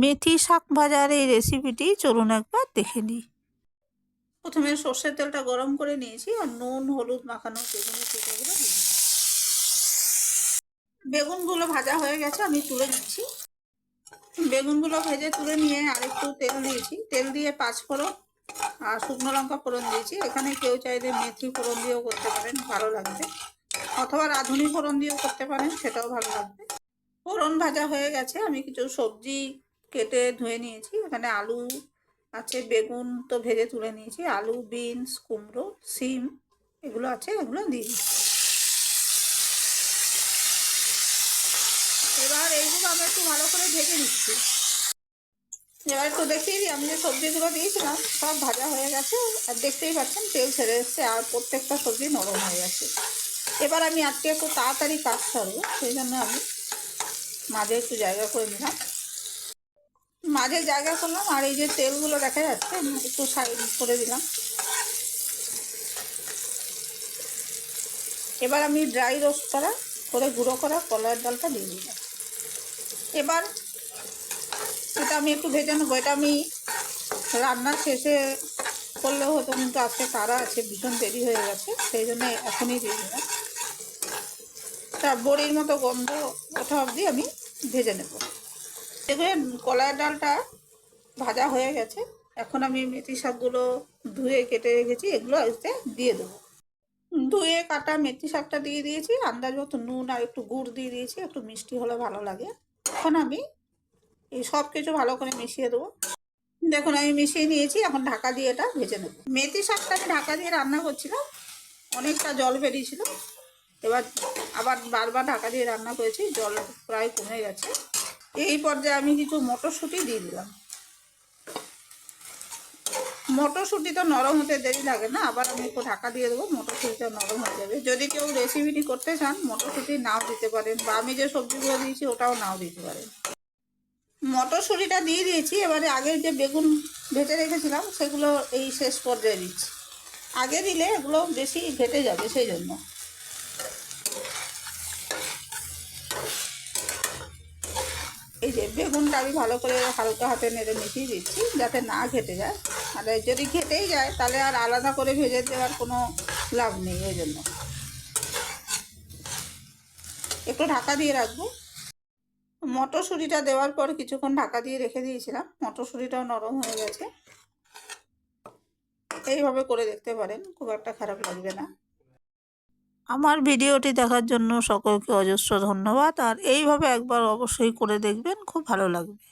মেথি শাক ভাজার এই রেসিপিটি চলুন একবার দেখে নিই। প্রথমে সর্ষের তেলটা গরম করে নিয়েছি আর নুন, হলুদ মাখানো দিয়ে বেগুনগুলো ভাজা হয়ে গেছে, আমি তুলে নিচ্ছি। বেগুনগুলো ভেজে তুলে নিয়ে আরেকটু তেল দিয়েছি। তেল দিয়ে পাঁচ ফোড়ন আর শুকনো লঙ্কা ফোড়ন দিয়েছি। এখানে কেউ চাইলে মেথি ফোড়ন দিয়েও করতে পারেন, ভালো লাগবে। অথবা রাঁধুনি ফোড়ন দিয়েও করতে পারেন, সেটাও ভালো লাগবে। ফোড়ন ভাজা হয়ে গেছে, আমি কিছু সবজি কেটে ধুয়ে নিয়েছি। এখানে আলু আছে, বেগুন তো ভেজে তুলে নিয়েছি। আলু, বিনস, কুমড়ো, সিম, এগুলো আছে, এগুলো দিচ্ছি। এবার এইগুলো আমি একটু ভালো করে ভেজে নিচ্ছি। এবার একটু দেখিয়ে দিই, আমি যে সবজিগুলো দিয়েছিলাম, সব ভাজা হয়ে গেছে। আর দেখতেই পাচ্ছেন, তেল ছেড়ে এসছে আর প্রত্যেকটা সবজি নরম হয়ে গেছে। এবার আমি আজকে একটু তাড়াতাড়ি কাজ সারবো সেই জন্য আমি মাঝে একটু জায়গা করে নিলাম। মাঝে জায়গা করলাম, আর এই যে তেলগুলো দেখা যাচ্ছে একটু সাইড করে দিলাম। এবার আমি ড্রাই রোস্ট করা, করে গুঁড়ো করা কলার ডালটা দিয়ে দিলাম। এবার এটা আমি একটু ভেজে নেব, এটা আমি রান্নার শেষে করলেও হতো কিন্তু আজকে তারা আছে, ভীষণ দেরি হয়ে গেছে, সেই জন্য এখনই দিয়ে দিলাম। তা বড়ির মতো গন্ধ ওঠা অবধি আমি ভেজে নেব। দেখবেন কলার ডালটা ভাজা হয়ে গেছে। এখন আমি মেথি শাকগুলো ধুয়ে কেটে রেখেছি, এগুলো এতে দিয়ে দেবো। ধুয়ে কাটা মেথি শাকটা দিয়ে দিয়েছি, আন্দাজ মতো নুন আর একটু গুড় দিয়ে দিয়েছি, একটু মিষ্টি হলে ভালো লাগে। এখন আমি এই সব কিছু ভালো করে মিশিয়ে দেবো। দেখুন, আমি মিশিয়ে নিয়েছি, এখন ঢাকা দিয়ে এটা ভেজে নেব। মেথি শাকটা আমি ঢাকা দিয়ে রান্না করছিলাম, অনেকটা জল বেরিয়েছিল। এবার আবার বারবার ঢাকা দিয়ে রান্না করেছি, জল প্রায় কমে গেছে। এই পর্যায়ে আমি কিছু মটরশুঁটি দিয়ে দিলাম। মটরশুঁটি তো নরম হতে দেরি লাগে না, আবার আমি একটু ঢাকা দিয়ে দেবো, মটরশুঁটিটা নরম হয়ে যাবে। যদি কেউ রেসিপিটি করতে চান, মটরশুঁটি নাও দিতে পারেন, বা আমি যে সবজিগুলো দিয়েছি ওটাও নাও দিতে পারেন। মটরশুঁটিটা দিয়ে দিয়েছি, এবারে আগে যে বেগুন ভেটে রেখেছিলাম, সেগুলো এই শেষ পর্যায়ে দিচ্ছি। আগে দিলে এগুলো বেশি ঘেটে যাবে সেই জন্য। এই যে বেগুনটা আমি ভালো করে হালকা হাতে নেড়ে মিশিয়ে দিচ্ছি, যাতে না ঘেটে যায়। আর যদি ঘেটেই যায়, তাহলে আর আলাদা করে ভেজে দেওয়ার কোনো লাভ নেই ওই জন্য। একটু ঢাকা দিয়ে রাখব। মটরশুঁটিটা দেওয়ার পর কিছুক্ষণ ঢাকা দিয়ে রেখে দিয়েছিলাম। মটরশুঁটিটাও নরম হয়ে গেছে। এইভাবে করে দেখতে পারেন, খুব একটা খারাপ লাগবে না। আমার ভিডিওটি দেখার জন্য সকলকে অজস্র ধন্যবাদ, আর এইভাবে একবার অবশ্যই করে দেখবেন, খুব ভালো লাগবে।